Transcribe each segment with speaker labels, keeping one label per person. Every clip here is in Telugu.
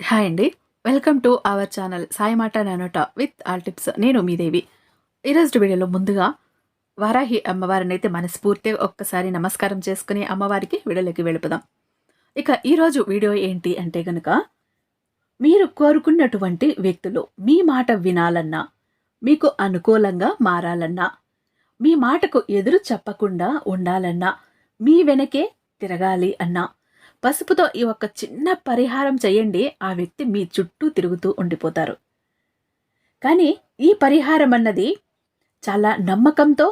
Speaker 1: హాయ్ అండి. Welcome to our channel Sai మాట నానోట విత్ ఆల్ టిప్స్. నేను మీ దేవి. ఈరోజు వీడియోలో ముందుగా వారాహి అమ్మవారిని అయితే మనస్ఫూర్తిగా ఒక్కసారి నమస్కారం చేసుకుని అమ్మవారికి వీడియోలోకి వెళుపుదాం ఇక ఈరోజు వీడియో ఏంటి అంటే కనుక మీరు కోరుకున్నటువంటి వ్యక్తులు మీ మాట వినాలన్నా మీకు అనుకూలంగా మారాలన్నా మీ మాటకు ఎదురు చెప్పకుండా ఉండాలన్నా మీ వెనకే తిరగాలి అన్నా పసుపుతో ఈ ఒక్క చిన్న పరిహారం చేయండి. ఆ వ్యక్తి మీ చుట్టూ తిరుగుతూ ఉండిపోతారు. కానీ ఈ పరిహారం అన్నది చాలా నమ్మకంతో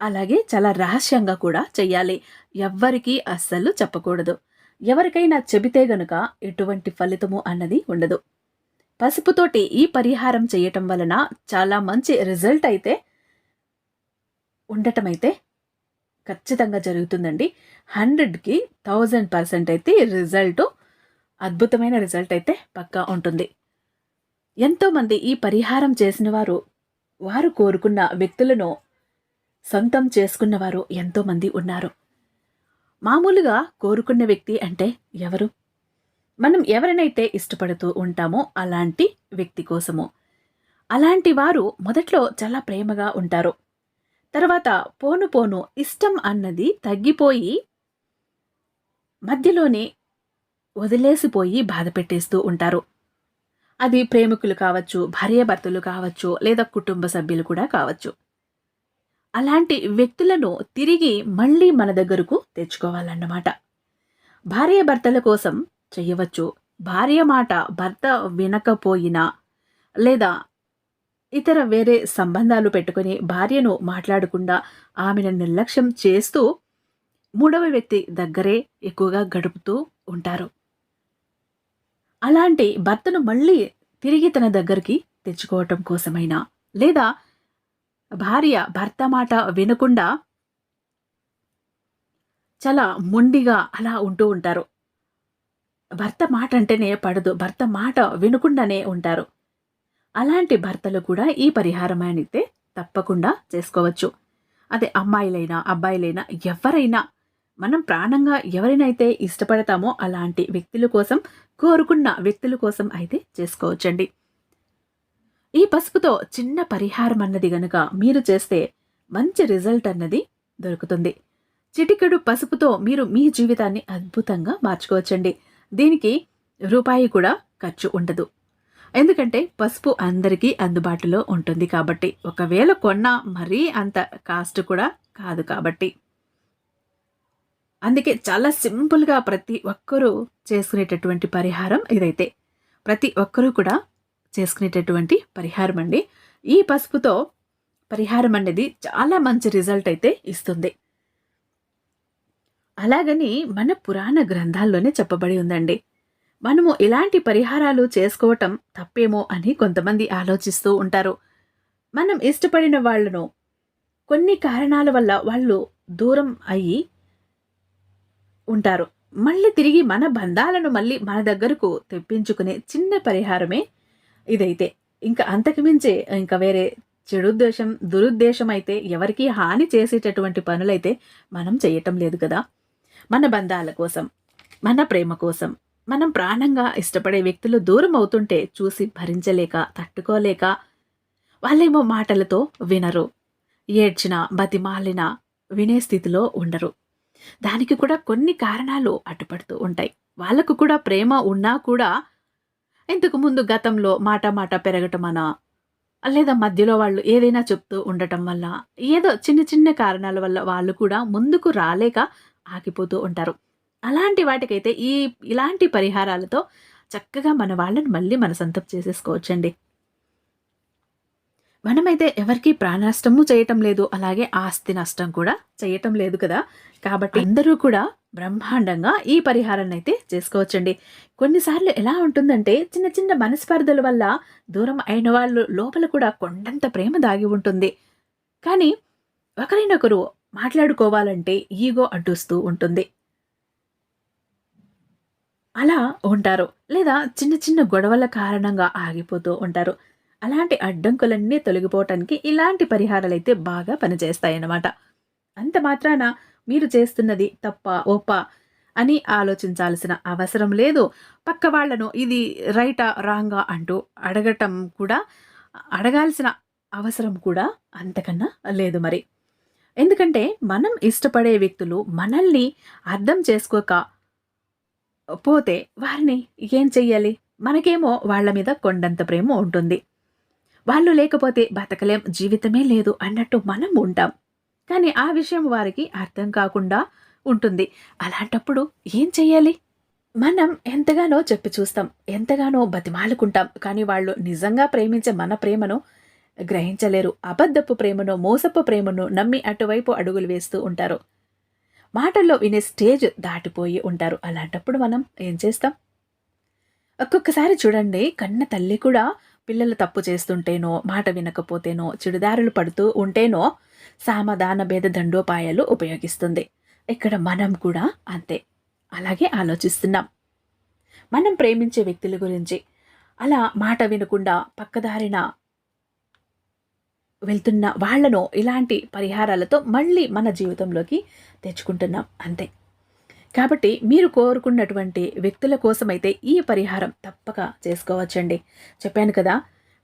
Speaker 1: అలాగే చాలా రహస్యంగా కూడా చెయ్యాలి. ఎవ్వరికీ అస్సలు చెప్పకూడదు. ఎవరికైనా చెబితే గనుక ఎటువంటి ఫలితము అన్నది ఉండదు. పసుపుతోటి ఈ పరిహారం చేయటం వలన చాలా మంచి రిజల్ట్ అయితే ఉండటం అయితే ఖచ్చితంగా జరుగుతుందండి. హండ్రెడ్కి థౌజండ్ పర్సెంట్ అయితే రిజల్ట్ అద్భుతమైన రిజల్ట్ అయితే పక్కా ఉంటుంది. ఎంతోమంది ఈ పరిహారం చేసిన వారు వారు కోరుకున్న వ్యక్తులను సొంతం చేసుకున్నవారు ఎంతోమంది ఉన్నారు. మామూలుగా కోరుకున్న వ్యక్తి అంటే ఎవరు? మనం ఎవరినైతే ఇష్టపడుతూ ఉంటామో అలాంటి వ్యక్తి కోసము. అలాంటి వారు మొదట్లో చాలా ప్రేమగా ఉంటారు. తర్వాత పోను పోను ఇష్టం అన్నది తగ్గిపోయి మధ్యలోనే వదిలేసిపోయి బాధ పెట్టేస్తూ ఉంటారు. అది ప్రేమికులు కావచ్చు భార్యాభర్తలు కావచ్చు లేదా కుటుంబ సభ్యులు కూడా కావచ్చు. అలాంటి వ్యక్తులను తిరిగి మళ్ళీ మన దగ్గరకు తెచ్చుకోవాలన్నమాట. భార్యాభర్తల కోసం చెయ్యవచ్చు భార్య మాట భర్త వినకపోయినా లేదా ఇతర వేరే సంబంధాలు పెట్టుకుని భార్యను మాట్లాడకుండా ఆమెను నిర్లక్ష్యం చేస్తూ మూడవ వ్యక్తి దగ్గరే ఎక్కువగా గడుపుతూ ఉంటారు. అలాంటి భర్తను మళ్ళీ తిరిగి తన దగ్గరికి తెచ్చుకోవటం కోసమైనా లేదా భార్య భర్త మాట వినకుండా చాలా మొండిగా అలా ఉంటూ ఉంటారు. భర్త మాట అంటేనే పడదు. భర్త మాట వినకుండానే ఉంటారు. అలాంటి భర్తలు కూడా ఈ పరిహారం అయితే తప్పకుండా చేసుకోవచ్చు. అదే అమ్మాయిలైనా అబ్బాయిలైనా ఎవరైనా మనం ప్రాణంగా ఎవరినైతే ఇష్టపడతామో అలాంటి వ్యక్తుల కోసం కోరుకున్న వ్యక్తుల కోసం అయితే చేసుకోవచ్చండి. ఈ పసుపుతో చిన్న పరిహారం అన్నది గనుక మీరు చేస్తే మంచి రిజల్ట్ అన్నది దొరుకుతుంది. చిటికెడు పసుపుతో మీరు మీ జీవితాన్ని అద్భుతంగా మార్చుకోవచ్చండి. దీనికి రూపాయి కూడా ఖర్చు ఉండదు. ఎందుకంటే పసుపు అందరికీ అందుబాటులో ఉంటుంది కాబట్టి. ఒకవేళ కొన్నా మరీ అంత కాస్ట్ కూడా కాదు కాబట్టి. అందుకే చాలా సింపుల్గా ప్రతి ఒక్కరూ చేసుకునేటటువంటి పరిహారం ఇదైతే. ప్రతి ఒక్కరూ కూడా చేసుకునేటటువంటి పరిహారం అండి. ఈ పసుపుతో పరిహారం అనేది చాలా మంచి రిజల్ట్ అయితే ఇస్తుంది. అలాగని మన పురాణ గ్రంథాల్లోనే చెప్పబడి ఉందండి. మనము ఇలాంటి పరిహారాలు చేసుకోవటం తప్పేమో అని కొంతమంది ఆలోచిస్తూ ఉంటారు. మనం ఇష్టపడిన వాళ్ళను కొన్ని కారణాల వల్ల వాళ్ళు దూరం అయ్యి ఉంటారు. మళ్ళీ తిరిగి మన బంధాలను మళ్ళీ మన దగ్గరకు తెప్పించుకునే చిన్న పరిహారమే ఇదైతే. ఇంకా అంతకుమించే ఇంకా వేరే చెడుద్దేశం దురుద్దేశం అయితే ఎవరికి హాని చేసేటటువంటి పనులైతే మనం చేయటం లేదు కదా. మన బంధాల కోసం మన ప్రేమ కోసం మనం ప్రాణంగా ఇష్టపడే వ్యక్తులు దూరం అవుతుంటే చూసి భరించలేక తట్టుకోలేక వాళ్ళేమో మాటలతో వినరు. ఏడ్చిన బతిమాలిన వినే స్థితిలో ఉండరు. దానికి కూడా కొన్ని కారణాలు అడ్డుపడుతూ ఉంటాయి. వాళ్ళకు కూడా ప్రేమ ఉన్నా కూడా ఇంతకు ముందు గతంలో మాట మాట పెరగటం అనా లేదా మధ్యలో వాళ్ళు ఏదైనా చెప్తూ ఉండటం వల్ల ఏదో చిన్న చిన్న కారణాల వల్ల వాళ్ళు కూడా ముందుకు రాలేక ఆగిపోతూ ఉంటారు. అలాంటి వాటికైతే ఈ ఇలాంటి పరిహారాలతో చక్కగా మన వాళ్ళని మళ్ళీ మన సొంతం చేసేసుకోవచ్చండి. మనమైతే ఎవరికి ప్రాణనష్టము చేయటం లేదు అలాగే ఆస్తి నష్టం కూడా చేయటం లేదు కదా. కాబట్టి అందరూ కూడా బ్రహ్మాండంగా ఈ పరిహారాన్ని అయితే చేసుకోవచ్చండి. కొన్నిసార్లు ఎలా ఉంటుందంటే చిన్న చిన్న మనస్పర్ధల వల్ల దూరం అయిన వాళ్ళు లోపల కూడా కొండంత ప్రేమ దాగి ఉంటుంది. కానీ ఒకరినొకరు మాట్లాడుకోవాలంటే ఈగో అడ్డుస్తూ ఉంటుంది. అలా ఉంటారు. లేదా చిన్న చిన్న గొడవల కారణంగా ఆగిపోతూ ఉంటారు. అలాంటి అడ్డంకులన్నీ తొలగిపోవటానికి ఇలాంటి పరిహారాలు అయితే బాగా పనిచేస్తాయన్నమాట. అంత మాత్రాన మీరు చేస్తున్నది తప్ప ఒప్ప అని ఆలోచించాల్సిన అవసరం లేదు. పక్క వాళ్ళను ఇది రైటా రాంగా అంటూ అడగటం కూడా అడగాల్సిన అవసరం కూడా అంతకన్నా లేదు మరి. ఎందుకంటే మనం ఇష్టపడే వ్యక్తులు మనల్ని అర్థం చేసుకోక పోతే వారిని ఏం చెయ్యాలి? మనకేమో వాళ్ళ మీద కొండంత ప్రేమ ఉంటుంది. వాళ్ళు లేకపోతే బతకలేం జీవితమే లేదు అన్నట్టు మనం ఉంటాం. కానీ ఆ విషయం వారికి అర్థం కాకుండా ఉంటుంది. అలాంటప్పుడు ఏం చెయ్యాలి? మనం ఎంతగానో చెప్పి చూస్తాం ఎంతగానో బతిమాలుకుంటాం. కానీ వాళ్ళు నిజంగా ప్రేమించే మన ప్రేమను గ్రహించలేరు. అబద్ధపు ప్రేమను మోసపు ప్రేమను నమ్మి అటువైపు అడుగులు వేస్తూ ఉంటారు. మాటల్లో వినే స్టేజ్ దాటిపోయి ఉంటారు. అలాంటప్పుడు మనం ఏం చేస్తాం? ఒక్కొక్కసారి చూడండి కన్న తల్లి కూడా పిల్లలు తప్పు చేస్తుంటేనో మాట వినకపోతేనో చెడుదారులు పడుతూ ఉంటేనో సామధాన భేద దండోపాయాలు ఉపయోగిస్తుంది. ఇక్కడ మనం కూడా అంతే. అలాగే ఆలోచిస్తున్నాం. మనం ప్రేమించే వ్యక్తుల గురించి అలా మాట వినకుండా పక్కదారిన వెళ్తున్న వాళ్ళను ఇలాంటి పరిహారాలతో మళ్ళీ మన జీవితంలోకి తెచ్చుకుంటున్నాం అంతే. కాబట్టి మీరు కోరుకున్నటువంటి వ్యక్తుల కోసమైతే ఈ పరిహారం తప్పక చేసుకోవచ్చండి. చెప్పాను కదా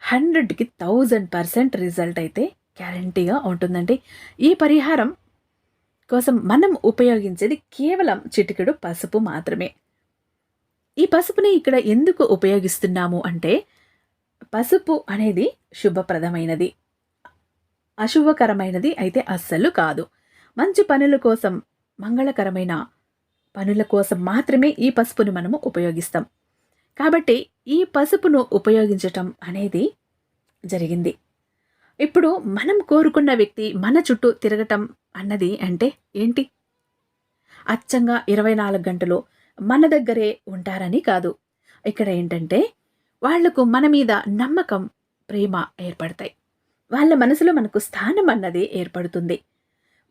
Speaker 1: హండ్రెడ్కి థౌజండ్ పర్సెంట్ రిజల్ట్ అయితే గ్యారంటీగా ఉంటుందండి. ఈ పరిహారం కోసం మనం ఉపయోగించేది కేవలం చిటికెడు పసుపు మాత్రమే. ఈ పసుపుని ఇక్కడ ఎందుకు ఉపయోగిస్తున్నాము అంటే పసుపు అనేది శుభప్రదమైనది. అశుభకరమైనది అయితే అస్సలు కాదు. మంచి పనుల కోసం మంగళకరమైన పనుల కోసం మాత్రమే ఈ పసుపును మనము ఉపయోగిస్తాం. కాబట్టి ఈ పసుపును ఉపయోగించటం అనేది జరిగింది. ఇప్పుడు మనం కోరుకున్న వ్యక్తి మన చుట్టూ తిరగటం అన్నది అంటే ఏంటి? అచ్చంగా ఇరవై నాలుగు గంటలు మన దగ్గరే ఉంటారని కాదు. ఇక్కడ ఏంటంటే వాళ్ళకు మన మీద నమ్మకం ప్రేమ ఏర్పడతాయి. వాళ్ళ మనసులో మనకు స్థానం అన్నది ఏర్పడుతుంది.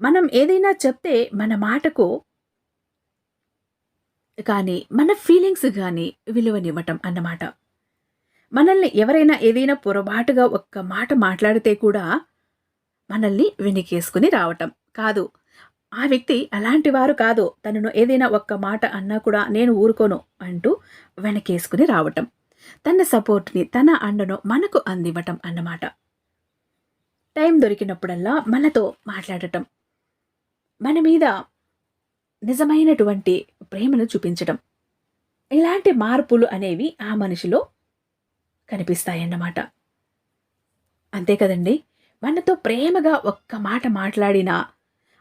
Speaker 1: మనం ఏదైనా చెప్తే మన మాటకు కానీ మన ఫీలింగ్స్ కానీ విలువనివ్వటం అన్నమాట. మనల్ని ఎవరైనా ఏదైనా పొరపాటుగా ఒక్క మాట మాట్లాడితే కూడా మనల్ని వెనకేసుకుని రావటం కాదు. ఆ వ్యక్తి అలాంటి వారు కాదు. తనను ఏదైనా ఒక్క మాట అన్నా కూడా నేను ఊరుకోను అంటూ వెనకేసుకుని రావటం. తన సపోర్ట్ని తన అండను మనకు అందివ్వటం అన్నమాట. టైం దొరికినప్పుడల్లా మనతో మాట్లాడటం. మన మీద నిజమైనటువంటి ప్రేమను చూపించటం. ఇలాంటి మార్పులు అనేవి ఆ మనిషిలో కనిపిస్తాయన్నమాట. అంతే కదండి? మనతో ప్రేమగా ఒక్క మాట మాట్లాడినా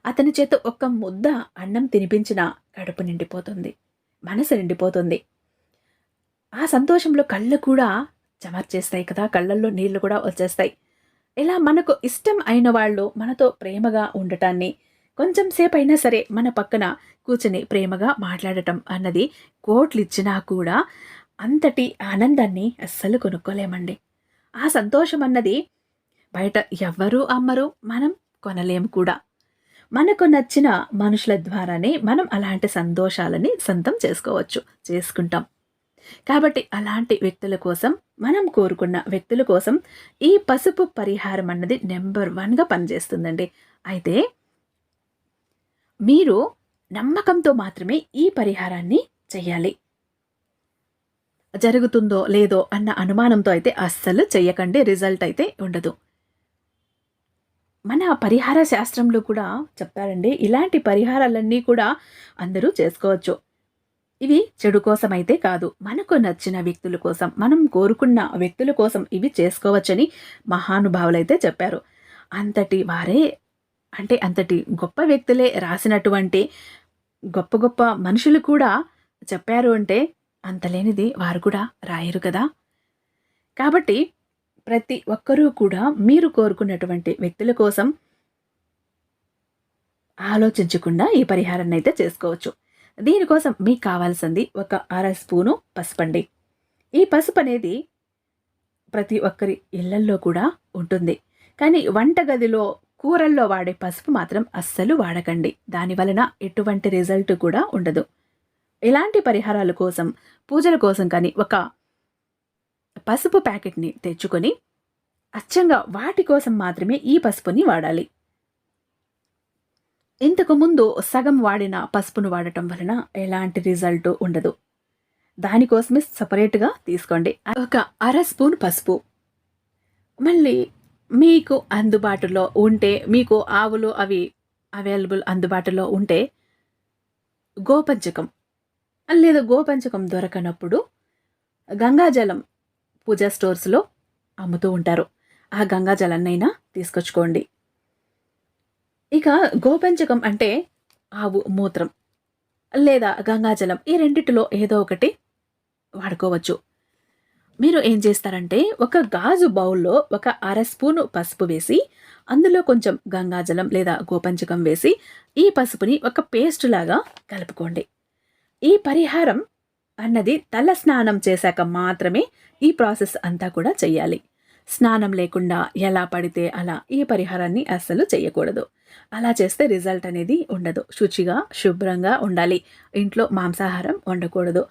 Speaker 1: అతని చేత ఒక్క ముద్ద అన్నం తినిపించినా కడుపు నిండిపోతుంది మనసు నిండిపోతుంది. ఆ సంతోషంలో కళ్ళు కూడా చెమర్చేస్తాయి కదా? కళ్ళల్లో నీళ్ళు కూడా వచ్చేస్తాయి. ఇలా మనకు ఇష్టం అయిన వాళ్ళు మనతో ప్రేమగా ఉండటాన్ని కొంచెం సేపు అయినా సరే మన పక్కన కూర్చుని ప్రేమగా మాట్లాడటం అన్నది కోట్లిచ్చినా కూడా అంతటి ఆనందాన్ని అస్సలు కొనుక్కోలేమండి. ఆ సంతోషం అన్నది బయట ఎవ్వరూ అమ్మరు మనం కొనలేము కూడా. మనకు నచ్చిన మనుషుల ద్వారానే మనం అలాంటి సంతోషాలని సొంతం చేసుకోవచ్చు చేసుకుంటాం. కాబట్టి అలాంటి వ్యక్తుల కోసం మనం కోరుకున్న వ్యక్తుల కోసం ఈ పసుపు పరిహారం అన్నది నెంబర్ వన్గా పనిచేస్తుందండి. అయితే మీరు నమ్మకంతో మాత్రమే ఈ పరిహారాన్ని చేయాలి జరుగుతుందో లేదో అన్న అనుమానంతో అయితే అస్సలు చెయ్యకండి రిజల్ట్ అయితే ఉండదు. మన పరిహార శాస్త్రంలో కూడా చెప్తారండి ఇలాంటి పరిహారాలన్నీ కూడా అందరూ చేసుకోవచ్చు. ఇవి చెడు కోసం అయితే కాదు. మనకు నచ్చిన వ్యక్తుల కోసం మనం కోరుకున్న వ్యక్తుల కోసం ఇవి చేసుకోవచ్చని మహానుభావులైతే చెప్పారు. అంతటి వారే అంటే అంతటి గొప్ప వ్యక్తులే రాసినటువంటి గొప్ప గొప్ప మనుషులు కూడా చెప్పారు అంటే అంతలేనిది వారు కూడా రాయరు కదా. కాబట్టి ప్రతి ఒక్కరూ కూడా మీరు కోరుకున్నటువంటి వ్యక్తుల కోసం ఆలోచించకుండా ఈ పరిహారాన్ని అయితే చేసుకోవచ్చు. దీనికోసం మీకు కావాల్సింది ఒక అర స్పూను పసుపండి. ఈ పసుపు అనేది ప్రతి ఒక్కరి ఇళ్ళల్లో కూడా ఉంటుంది. కానీ వంటగదిలో కూరల్లో వాడే పసుపు మాత్రం అస్సలు వాడకండి. దాని వలన ఎటువంటి రిజల్ట్ కూడా ఉండదు. ఇలాంటి పరిహారాల కోసం పూజల కోసం కానీ ఒక పసుపు ప్యాకెట్ని తెచ్చుకొని అచ్చంగా వాటి కోసం మాత్రమే ఈ పసుపుని వాడాలి. ఇంతకు ముందు సగం వాడిన పసుపును వాడటం వలన ఎలాంటి రిజల్ట్ ఉండదు. దానికోసమే సపరేట్గా తీసుకోండి. ఒక అర స్పూన్ పసుపు. మళ్ళీ మీకు అందుబాటులో ఉంటే మీకు ఆవులు అవి అవైలబుల్ అందుబాటులో ఉంటే గోపంచకం. లేదా గోపంచకం దొరకనప్పుడు గంగాజలం పూజా స్టోర్స్లో అమ్ముతూ ఉంటారు. ఆ గంగాజలాన్నైనా తీసుకొచ్చుకోండి. ఇక గోపంచకం అంటే ఆవు మూత్రం లేదా గంగాజలం. ఈ రెండిటిలో ఏదో ఒకటి వాడుకోవచ్చు. మీరు ఏం చేస్తారంటే ఒక గాజు బౌల్లో ఒక అర స్పూను పసుపు వేసి అందులో కొంచెం గంగాజలం లేదా గోపంచకం వేసి ఈ పసుపుని ఒక పేస్ట్ లాగా కలుపుకోండి. ఈ పరిహారం అన్నది తల స్నానం చేశాక మాత్రమే ఈ ప్రాసెస్ అంతా కూడా చేయాలి స్నానం లేకుండా ఎలా పడితే అలా ఈ పరిహారాన్ని అస్సలు చేయకూడదు అలా చేస్తే రిజల్ట్ అనేది ఉండదు. శుచిగా శుభ్రంగా ఉండాలి. ఇంట్లో మాంసాహారం వండకూడదు.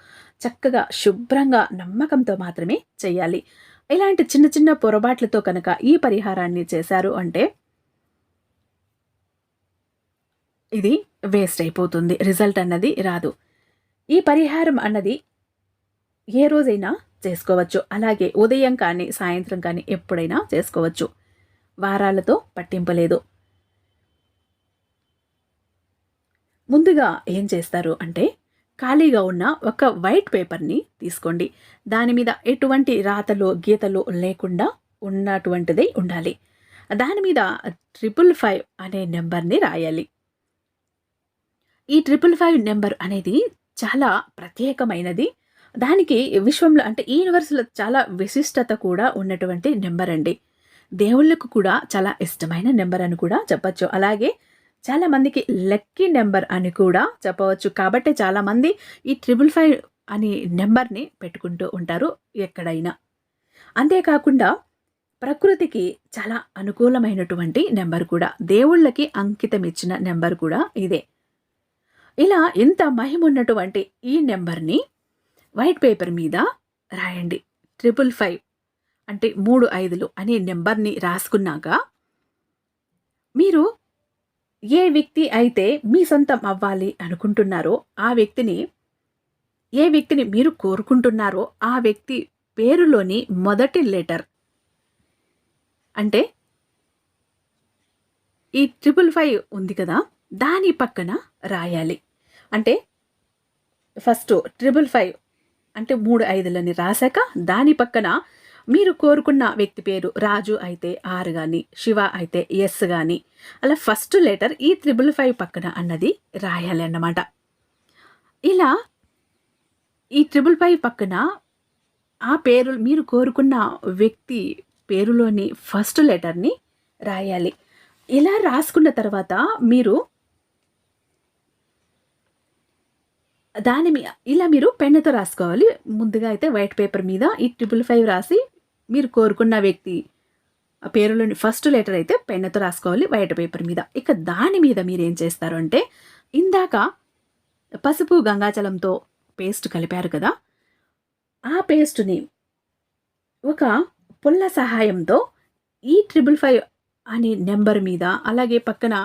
Speaker 1: చక్కగా శుభ్రంగా నమ్మకంతో మాత్రమే చేయాలి ఇలాంటి చిన్న చిన్న పొరపాట్లతో కనుక ఈ పరిహారాన్ని చేశారు అంటే ఇది వేస్ట్ అయిపోతుంది. రిజల్ట్ అన్నది రాదు. ఈ పరిహారం అన్నది ఏ రోజైనా చేసుకోవచ్చు. అలాగే ఉదయం కానీ సాయంత్రం కానీ ఎప్పుడైనా చేసుకోవచ్చు. వారాలతో పట్టింపలేదు ముందుగా ఏం చేస్తారు అంటే ఖాళీగా ఉన్న ఒక వైట్ పేపర్ని తీసుకోండి. దాని మీద ఎటువంటి రాతలు గీతలు లేకుండా ఉన్నటువంటిది ఉండాలి. దాని మీద ట్రిపుల్ ఫైవ్ అనే నెంబర్ని రాయాలి. ఈ ట్రిపుల్ ఫైవ్ నెంబర్ అనేది చాలా ప్రత్యేకమైనది. దానికి విశ్వంలో అంటే ఈ యూనివర్స్లో చాలా విశిష్టత కూడా ఉన్నటువంటి నెంబర్ అండి. దేవుళ్ళకు కూడా చాలా ఇష్టమైన నెంబర్ అని కూడా చెప్పచ్చు. అలాగే చాలామందికి లక్కీ నెంబర్ అని కూడా చెప్పవచ్చు. కాబట్టి చాలామంది ఈ ట్రిపుల్ ఫైవ్ అని నెంబర్ని పెట్టుకుంటూ ఉంటారు ఎక్కడైనా. అంతేకాకుండా ప్రకృతికి చాలా అనుకూలమైనటువంటి నెంబర్ కూడా దేవుళ్ళకి అంకితం ఇచ్చిన నెంబర్ కూడా ఇదే. ఇలా ఇంత మహిమ ఉన్నటువంటి ఈ నెంబర్ని వైట్ పేపర్ మీద రాయండి. ట్రిపుల్ ఫైవ్ అంటే మూడు ఐదులు అనే నెంబర్ని రాసుకున్నాక మీరు ఏ వ్యక్తి అయితే మీ సొంతం అవ్వాలి అనుకుంటున్నారో ఆ వ్యక్తిని ఏ వ్యక్తిని మీరు కోరుకుంటున్నారో ఆ వ్యక్తి పేరులోని మొదటి లెటర్ అంటే ఈ ట్రిపుల్ ఫైవ్ ఉంది కదా దాని పక్కన రాయాలి. అంటే ఫస్ట్ ట్రిపుల్ ఫైవ్ అంటే మూడు ఐదులని రాశాక దాని పక్కన మీరు కోరుకున్న వ్యక్తి పేరు రాజు అయితే ఆర్ కానీ శివ అయితే ఎస్ కానీ అలా ఫస్ట్ లెటర్ ఈ త్రిబుల్ ఫైవ్ పక్కన అన్నది రాయాలి అన్నమాట. ఇలా ఈ ట్రిపుల్ ఫైవ్ పక్కన ఆ పేరు మీరు కోరుకున్న వ్యక్తి పేరులోని ఫస్ట్ లెటర్ని రాయాలి. ఇలా రాసుకున్న తర్వాత మీరు దాని మీద ఇలా మీరు పెన్నుతో రాసుకోవాలి. ముందుగా అయితే వైట్ పేపర్ మీద ఈ ట్రిపుల్ ఫైవ్ రాసి మీరు కోరుకున్న వ్యక్తి ఆ పేరులోని ఫస్ట్ లెటర్ అయితే పెన్నుతో రాసుకోవాలి వైట్ పేపర్ మీద. ఇక దాని మీద మీరు ఏం చేస్తారు అంటే ఇందాక పసుపు గంగాజలంతో పేస్ట్ కలిపారు కదా ఆ పేస్ట్ని ఒక పుల్ల సహాయంతో ఈ ట్రిపుల్ ఫైవ్ అనే నెంబర్ మీద అలాగే పక్కన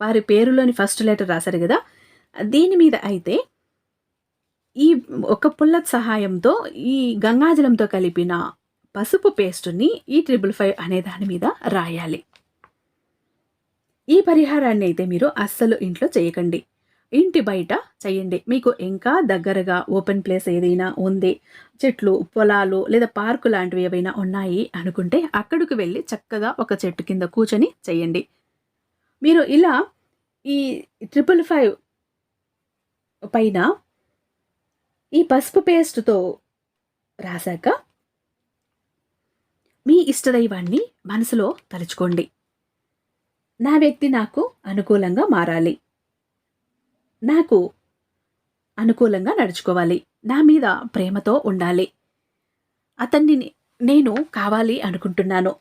Speaker 1: వారి పేరులోని ఫస్ట్ లెటర్ రాశారు కదా దీని మీద అయితే ఈ ఒక పుల్ల సహాయంతో ఈ గంగాజలంతో కలిపిన పసుపు పేస్టుని ఈ ట్రిపుల్ ఫైవ్ అనే దాని మీద రాయాలి. ఈ పరిహారాన్ని అయితే మీరు అస్సలు ఇంట్లో చేయకండి. ఇంటి బయట చేయండి. మీకు ఇంకా దగ్గరగా ఓపెన్ ప్లేస్ ఏదైనా ఉంది చెట్లు పొలాలు లేదా పార్కు లాంటివి ఏవైనా ఉన్నాయి అనుకుంటే అక్కడికి వెళ్ళి చక్కగా ఒక చెట్టు కింద కూర్చొని చేయండి. మీరు ఇలా ఈ ట్రిపుల్ ఫైవ్ పైన ఈ పసుపు పేస్ట్తో రాశాక మీ ఇష్టదైవాన్ని మనసులో తలుచుకోండి. నా వ్యక్తి నాకు అనుకూలంగా మారాలి. నాకు అనుకూలంగా నడుచుకోవాలి. నా మీద ప్రేమతో ఉండాలి. అతన్ని నేను కావాలి అనుకుంటున్నాను.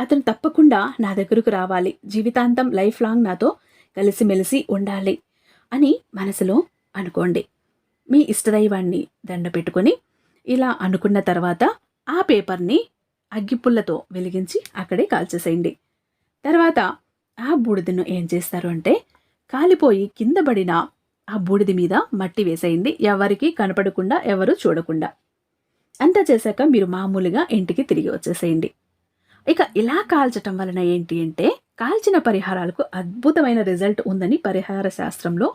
Speaker 1: అతను తప్పకుండా నా దగ్గరకు రావాలి. జీవితాంతం లైఫ్ లాంగ్ నాతో కలిసిమెలిసి ఉండాలి. అని మనసులో అనుకోండి. మీ ఇష్టదైవాన్ని దండ పెట్టుకొని ఇలా అనుకున్న తర్వాత ఆ పేపర్ని అగ్గిపుల్లతో వెలిగించి అక్కడే కాల్చేసేయండి. తర్వాత ఆ బూడిదను ఏం చేస్తారు అంటే కాలిపోయి కింద పడిన ఆ బూడిద మీద మట్టి వేసేయండి. ఎవరికి కనపడకుండా ఎవరు చూడకుండా. అంతా చేశాక మీరు మామూలుగా ఇంటికి తిరిగి వచ్చేసేయండి. ఇక ఇలా కాల్చటం వలన ఏంటి అంటే కాల్చిన పరిహారాలకు అద్భుతమైన రిజల్ట్ ఉందని పరిహార శాస్త్రంలో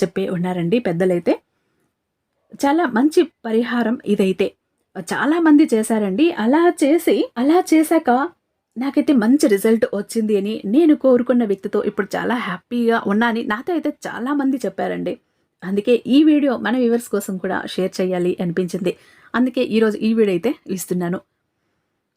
Speaker 1: చెప్పే ఉన్నారండి పెద్దలైతే. చాలా మంచి పరిహారం ఇదైతే. చాలామంది చేశారండి. అలా చేసి అలా చేశాక నాకైతే మంచి రిజల్ట్ వచ్చింది అని నేను కోరుకున్న వ్యక్తితో ఇప్పుడు చాలా హ్యాపీగా ఉన్నాని నాతో అయితే చాలామంది చెప్పారండి. అందుకే ఈ వీడియో మన వ్యూవర్స్ కోసం కూడా షేర్ చేయాలి అనిపించింది. అందుకే ఈరోజు ఈ వీడియో అయితే ఇస్తున్నాను.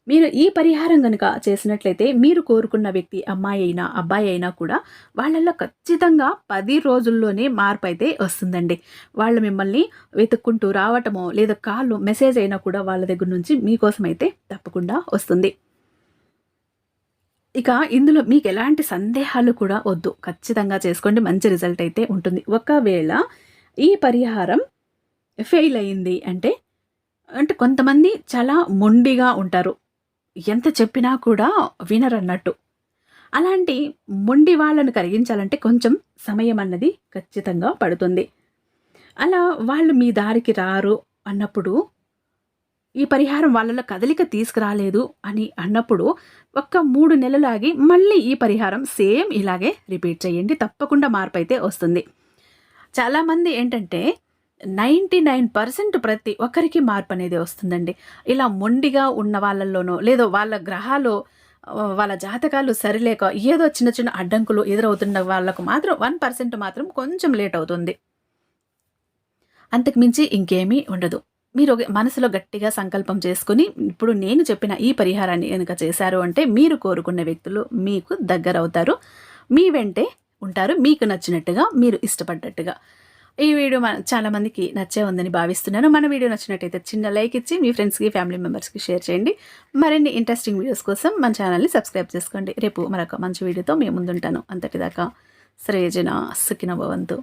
Speaker 1: మీరు ఈ పరిహారం కనుక చేసినట్లయితే మీరు కోరుకున్న వ్యక్తి అమ్మాయి అయినా అబ్బాయి అయినా కూడా వాళ్ళల్లో ఖచ్చితంగా పది రోజుల్లోనే మార్పు అయితే వస్తుందండి. వాళ్ళు మిమ్మల్ని వెతుక్కుంటూ రావటమో లేదా కాళ్ళు మెసేజ్ అయినా కూడా వాళ్ళ దగ్గర నుంచి మీకోసం అయితే తప్పకుండా వస్తుంది. ఇక ఇందులో మీకు ఎలాంటి సందేహాలు కూడా వద్దు. ఖచ్చితంగా చేసుకోండి. మంచి రిజల్ట్ అయితే ఉంటుంది. ఒకవేళ ఈ పరిహారం ఫెయిల్ అయింది అంటే అంటే కొంతమంది చాలా మొండిగా ఉంటారు. ఎంత చెప్పినా కూడా వినరన్నట్టు. అలాంటి మొండి వాళ్ళను కరిగించాలంటే కొంచెం సమయం అన్నది ఖచ్చితంగా పడుతుంది. అలా వాళ్ళు మీ దారికి రారు అన్నప్పుడు ఈ పరిహారం వాళ్ళలో కదలిక తీసుకురాలేదు అని అన్నప్పుడు ఒక్క మూడు నెలలాగి మళ్ళీ ఈ పరిహారం సేమ్ ఇలాగే రిపీట్ చేయండి తప్పకుండా మార్పు అయితే వస్తుంది. చాలామంది ఏంటంటే నైంటీ నైన్ పర్సెంట్ ప్రతి ఒక్కరికి మార్పు అనేది వస్తుందండి. ఇలా మొండిగా ఉన్న వాళ్ళల్లోనో లేదో వాళ్ళ గ్రహాలు వాళ్ళ జాతకాలు సరిలేక ఏదో చిన్న చిన్న అడ్డంకులు ఎదురవుతున్న వాళ్ళకు మాత్రం వన్ పర్సెంట్ మాత్రం కొంచెం లేట్ అవుతుంది. అంతకుమించి ఇంకేమీ ఉండదు. మీరు మనసులో గట్టిగా సంకల్పం చేసుకుని ఇప్పుడు నేను చెప్పిన ఈ పరిహారాన్ని కనుక చేశారు అంటే మీరు కోరుకున్న వ్యక్తులు మీకు దగ్గర అవుతారు మీ వెంటే ఉంటారు. మీకు నచ్చినట్టుగా మీరు ఇష్టపడ్డట్టుగా. ఈ వీడియో మన చాలా మందికి నచ్చే ఉందని భావిస్తున్నాను. మన వీడియో నచ్చినట్టయితే చిన్న లైక్ ఇచ్చి మీ ఫ్రెండ్స్కి ఫ్యామిలీ మెంబర్స్కి షేర్ చేయండి. మరిన్ని ఇంట్రెస్టింగ్ వీడియోస్ కోసం మన ఛానల్ని సబ్స్క్రైబ్ చేసుకోండి. రేపు మరొక మంచి వీడియోతో మేము ముందుంటాను. అంతటిదాకా శ్రేయజన సుఖిన భవంతు.